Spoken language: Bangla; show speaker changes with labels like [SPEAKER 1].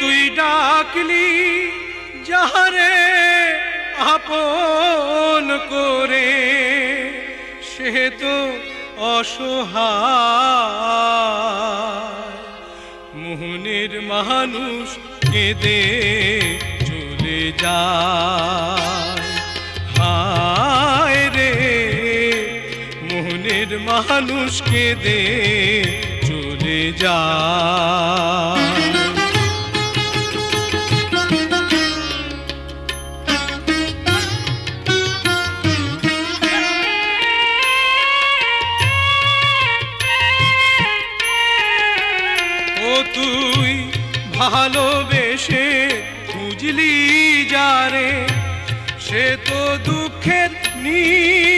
[SPEAKER 1] তুই ডাকলি, যাহারে আপন করে, সে তো অসহায়। মোহনের মানুষ কেঁদে চলে যায়। হায় রে, মোহনের মানুষ কেঁদে চলে যায়। তুই ভালোবেসে খুঁজলি যারে সে তো দুঃখের দোর